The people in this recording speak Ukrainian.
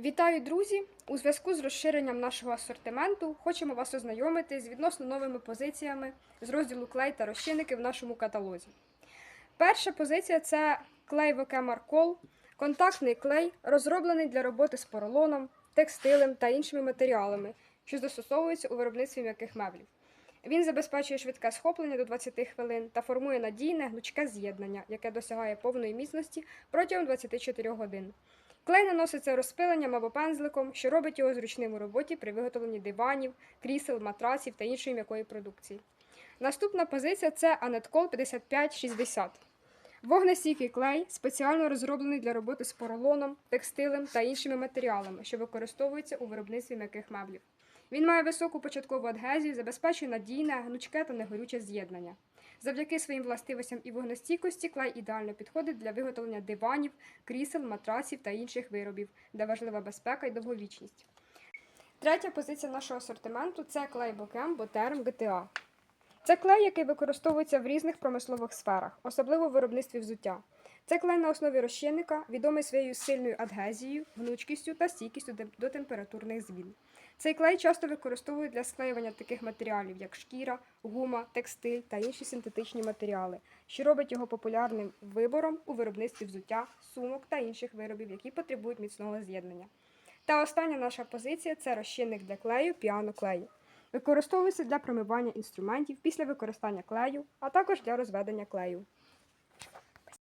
Вітаю, друзі! У зв'язку з розширенням нашого асортименту хочемо вас ознайомити з відносно новими позиціями з розділу клей та розчинники в нашому каталозі. Перша позиція це клей ВК Маркол, контактний клей, розроблений для роботи з поролоном, текстилем та іншими матеріалами, що застосовуються у виробництві м'яких меблів. Він забезпечує швидке схоплення до 20 хвилин та формує надійне гнучке з'єднання, яке досягає повної міцності протягом 24 годин. Клей наноситься розпиленням або пензликом, що робить його зручним у роботі при виготовленні диванів, крісел, матрасів та іншої м'якої продукції. Наступна позиція це Анеткол 5560. Вогнестійкий клей спеціально розроблений для роботи з поролоном, текстилем та іншими матеріалами, що використовуються у виробництві м'яких меблів. Він має високу початкову адгезію, забезпечує надійне, гнучке та негорюче з'єднання. Завдяки своїм властивостям і вогнестійкості клей ідеально підходить для виготовлення диванів, крісел, матрасів та інших виробів, де важлива безпека і довговічність. Третя позиція нашого асортименту це клей Бокем Ботерм GTA. Це клей, який використовується в різних промислових сферах, особливо в виробництві взуття. Це клей на основі розчинника, відомий своєю сильною адгезією, гнучкістю та стійкістю до температурних змін. Цей клей часто використовують для склеювання таких матеріалів, як шкіра, гума, текстиль та інші синтетичні матеріали, що робить його популярним вибором у виробництві взуття, сумок та інших виробів, які потребують міцного з'єднання. Та остання наша позиція це розчинник для клею піано-клею. Використовується для промивання інструментів після використання клею, а також для розведення клею.